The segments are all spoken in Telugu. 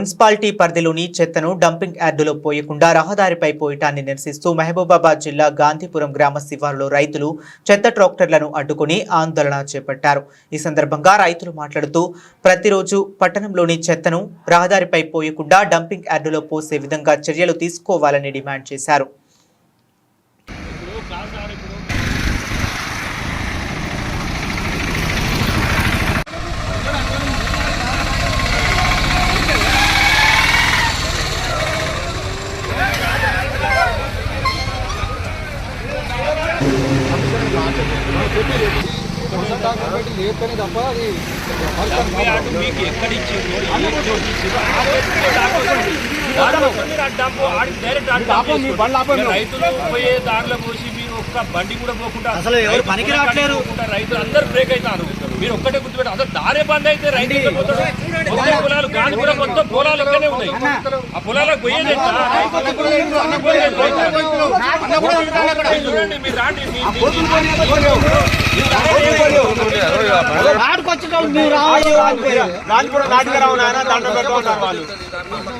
మున్సిపాలిటీ పరిధిలోని చెత్తను డంపింగ్ యార్డులో పోయకుండా రహదారిపై పోయటాన్ని నిరసిస్తూ మహబూబాబాద్ జిల్లా గాంధీపురం గ్రామ శివారులో రైతులు చెత్త ట్రాక్టర్లను అడ్డుకుని ఆందోళన చేపట్టారు. ఈ సందర్భంగా రైతులు మాట్లాడుతూ ప్రతిరోజు పట్టణంలోని చెత్తను రహదారిపై పోయకుండా డంపింగ్ యార్డులో పోసే విధంగా చర్యలు తీసుకోవాలని డిమాండ్ చేశారు. లేస్తేనే తప్ప అది మీకు డబ్బు డైరెక్ట్ మీ బండ్లు ఆపం రైతులు పోయే దారిలో పోసి ఒక్క బండి కూడా పోకుండా అసలు ఎవరు పనికి రావట్లేరు. పోకుండా రైతులు అందరూ బ్రేక్ అవుతారు. మీరు ఒక్కటే గుర్తుపెట్టారు అసలు దారే బంద్ అయితే రైతు ఎక్కడ పోతాడు? మొత్తం పొలాలు గాలి కూడా మొత్తం పొలాలు ఇక్కడే ఉన్నాయి. ఆ పొలాలకు పోయేది ఎట్లా? మీరు చూడండి మీరు రాండి మీ- మీ-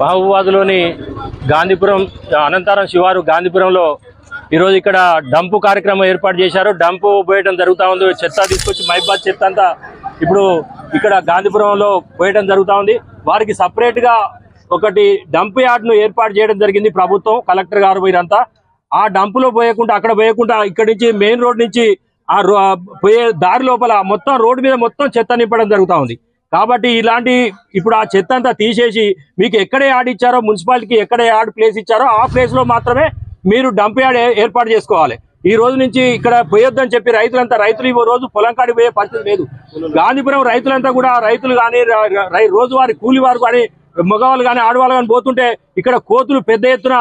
మహబూబాద్లోని గాంధీపురం అనంతరం శివారు గాంధీపురంలో ఈరోజు ఇక్కడ డంపు కార్యక్రమం ఏర్పాటు చేశారు. డంపు పోయడం జరుగుతూ ఉంది. చెత్త తీసుకొచ్చి మైబాద్ చెత్త అంతా ఇప్పుడు ఇక్కడ గాంధీపురంలో పోయడం జరుగుతూ ఉంది. వారికి సపరేట్గా ఒకటి డంప్ యార్డ్ను ఏర్పాటు చేయడం జరిగింది ప్రభుత్వం కలెక్టర్ గారు వీరంతా ఆ డంపులో పోయకుండా అక్కడ పోయకుండా ఇక్కడి నుంచి మెయిన్ రోడ్ నుంచి ఆ రో- పోయే దారి లోపల మొత్తం రోడ్డు మీద మొత్తం చెత్త నింపడం జరుగుతూ ఉంది. కాబట్టి ఇలాంటి ఇప్పుడు ఆ చెత్త అంతా తీసేసి మీకు ఎక్కడ యాడ్ ఇచ్చారో మున్సిపాలిటీకి ఎక్కడ యాడ్ ప్లేస్ ఇచ్చారో ఆ ప్లేస్లో మాత్రమే మీరు డంప్ యార్డ్ ఏర్పాటు చేసుకోవాలి. ఈ రోజు నుంచి ఇక్కడ పోయొద్దని చెప్పి రైతులంతా రైతులు ఈ రోజు పొలం కాడికి పోయే పరిస్థితి లేదు. గాంధీపురం రైతులంతా కూడా రైతులు కానీ రోజువారి కూలివారు కానీ మగవాళ్ళు కానీ ఆడవాళ్ళు కానీ పోతుంటే ఇక్కడ కోతులు పెద్ద ఎత్తున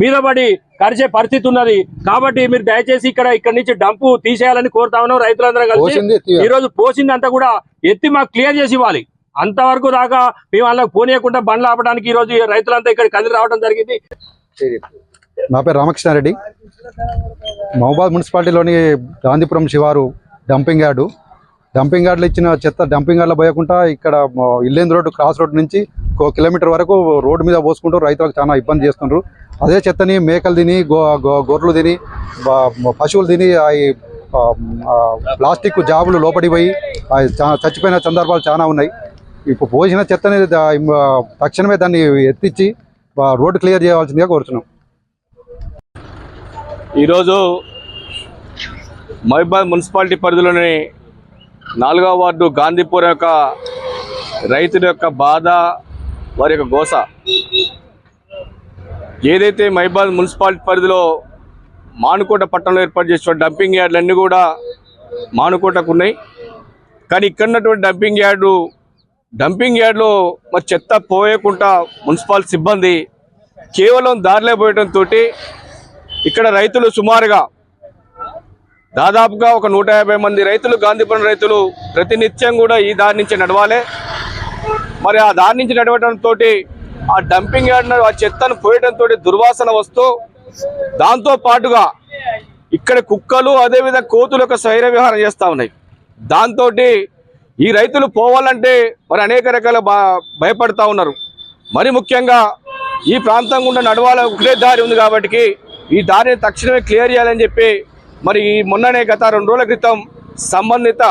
మీద పడి కరిచే పరిస్థితి ఉన్నది. కాబట్టి మీరు దయచేసి ఇక్కడ ఇక్కడ నుంచి డంపు తీసేయాలని కోరుతా ఉన్నాం రైతులందరూ పోసింది కలిసి. ఈ రోజు పోసిందంతా కూడా ఎత్తి మాకు క్లియర్ చేసి ఇవ్వాలి. అంతవరకు దాకా మేము వాళ్ళకి పోనీయకుండా బండ్లు ఆపడానికి ఈ రోజు రైతులంతా ఇక్కడ కదిలి రావడం జరిగింది. నా పేరు రామకృష్ణారెడ్డి. మహబాద్ మున్సిపాలిటీలోని గాంధీపురం శివారు డంపింగ్ యార్డు. డంపింగ్ యార్డ్లు ఇచ్చిన చెత్త డంపింగ్ యార్డ్లో పోయకుండా ఇక్కడ ఇల్లేందు రోడ్డు క్రాస్ రోడ్ నుంచి ఒక కిలోమీటర్ వరకు రోడ్డు మీద పోసుకుంటూ రైతులకు చాలా ఇబ్బంది చేస్తున్నారు అదే చెత్తని మేకలు తిని గో గొర్రెలు తిని పశువులు తిని అవి ప్లాస్టిక్ జాబులు లోపడిపోయి చచ్చిపోయిన సందర్భాలు చాలా ఉన్నాయి. ఇప్పుడు పోసిన చెత్తని తక్షణమే దాన్ని ఎత్తిచ్చి రోడ్డు క్లియర్ చేయవలసిందిగా కోరుతున్నాం. ఈరోజు మహిబాద్ మున్సిపాలిటీ పరిధిలోని నాలుగవ వార్డు గాంధీపూర్ యొక్క రైతుల యొక్క బాధ వారి యొక్క గోస. ఏదైతే మహిబాద్ మున్సిపాలిటీ పరిధిలో మానుకోట పట్టణంలో ఏర్పాటు చేసిన డంపింగ్ యార్డులన్నీ కూడా మానుకోటకు ఉన్నాయి. కానీ ఇక్కడ ఉన్నటువంటి డంపింగ్ యార్డు డంపింగ్ యార్డులో మరి చెత్త పోయకుండా మున్సిపాల్ సిబ్బంది కేవలం దారిలో పోయడంతో ఇక్కడ రైతులు సుమారుగా దాదాపుగా ఒక నూట యాభై మంది రైతులు గాంధీపురం రైతులు ప్రతినిత్యం కూడా ఈ దారి నుంచి నడవాలి. మరి ఆ దారి నుంచి నడవడంతో ఆ డంపింగ్ యార్డ్ ఆ చెత్తను పోయడంతో దుర్వాసన వస్తూ దాంతో పాటుగా ఇక్కడ కుక్కలు అదేవిధంగా కోతులు ఒక స్వైర విహారం చేస్తూ ఉన్నాయి. దాంతో ఈ రైతులు పోవాలంటే మరి అనేక రకాల భయపడతా ఉన్నారు. మరి ముఖ్యంగా ఈ ప్రాంతం గుండా నడవాల ఒకటే దారి ఉంది కాబట్టి ఈ దారిని తక్షణమే క్లియర్ చేయాలని చెప్పి మరి మొన్ననే గత రెండు రోజుల క్రితం సంబంధిత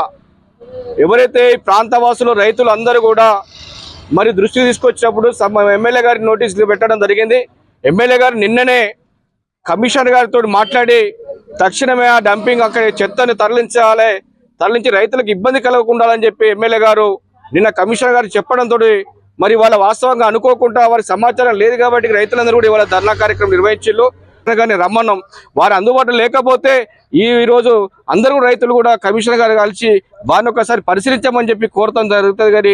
ఎవరైతే ఈ ప్రాంతవాసులు రైతులు అందరూ కూడా మరి దృష్టి తీసుకొచ్చినప్పుడు ఎమ్మెల్యే గారి నోటీసులు పెట్టడం జరిగింది. ఎమ్మెల్యే గారు నిన్ననే కమిషనర్ గారితో మాట్లాడి తక్షణమే ఆ డంపింగ్ అక్కడ చెత్తని తరలించాలి తరలించి రైతులకు ఇబ్బంది కలగకుండా అని చెప్పి ఎమ్మెల్యే గారు నిన్న కమిషనర్ గారు చెప్పడంతో మరి వాళ్ళ వాస్తవంగా అనుకోకుండా వారి సమాచారం లేదు కాబట్టి రైతులందరూ కూడా ఇవాళ ధర్నా కార్యక్రమం నిర్వహించారు కానీ రమ్మన్నాం. వారు అందుబాటులో లేకపోతే ఈ రోజు అందరూ రైతులు కూడా కమిషనర్ గారు కలిసి వారిని ఒకసారి పరిశీలించమని చెప్పి కోరటం జరుగుతుంది కానీ